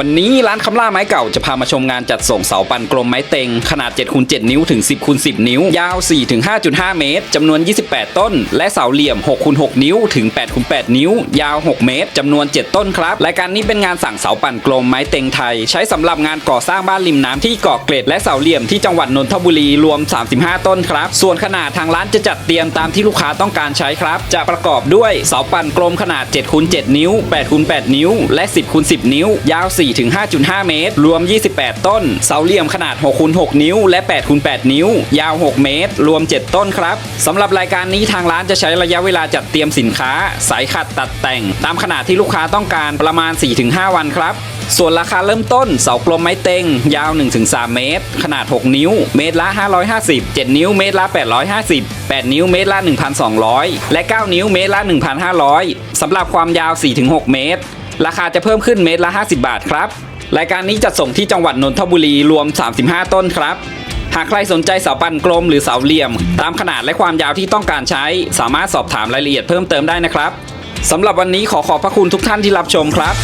วันนี้ร้านคำล่าไม้เก่าจะพามาชมงานจัดส่งเสาปันกลมไม้เต็ง ขนาด7คูณ7นิ้วถึง 10คูณ10 นิ้ว ยาว 4 ถึง 5.5 เมตรจำนวน 28 ต้น และเสาเหลี่ยม6คูณ6นิ้วถึง8คูณ8นิ้ว ยาว 6 เมตรจำนวน 7 ต้นครับรายการนี้เป็นงานสั่งเสาปันกลมไม้เต็งไทย ใช้สำหรับงานก่อสร้างบ้านริมน้ำที่เกาะเกร็ดและเสาเหลี่ยมที่จังหวัดนนทบุรีรวม 35 ต้นครับ ส่วนขนาดทางร้านจะจัดเตรียมตามที่ลูกค้าต้องการใช้ครับ จะประกอบด้วยเสาปันกลมขนาด7คูณ7นิ้ว8คูณ8นิ้ว และ 10คูณ10 นิ้ว ยาว 4ถึง5.5 เมตร รวม 28 ต้น เสาเหลี่ยมขนาด6คูณ6นิ้ว และ8คูณ8นิ้ว ยาว 6 เมตร รวม 7 ต้นครับสำหรับรายการนี้ทางร้านจะใช้ระยะเวลาจัดเตรียมสินค้า สายขัดตัดแต่ง ตามขนาดที่ลูกค้าต้องการประมาณ 4-5 วันครับส่วนราคาเริ่มต้นเสากลมไม้เต็ง ยาว 1-3 เมตร ขนาด 6 นิ้ว เมตรละ 550 7 นิ้ว เมตรละ 850 8 นิ้ว เมตรละ 1,200 และ 9 นิ้ว เมตรละ 1,500สำหรับความยาว 4-6 เมตร ราคาจะเพิ่มขึ้นเมตรละ 50 บาทครับ รายการนี้จัดส่งที่จังหวัดนนทบุรีรวม 35 ต้นครับ หากใครสนใจเสาปันกลมหรือเสาเหลี่ยม ตามขนาดและความยาวที่ต้องการใช้ สามารถสอบถามรายละเอียดเพิ่มเติมได้นะครับสำหรับวันนี้ขอขอบพระคุณทุกท่านที่รับชมครับ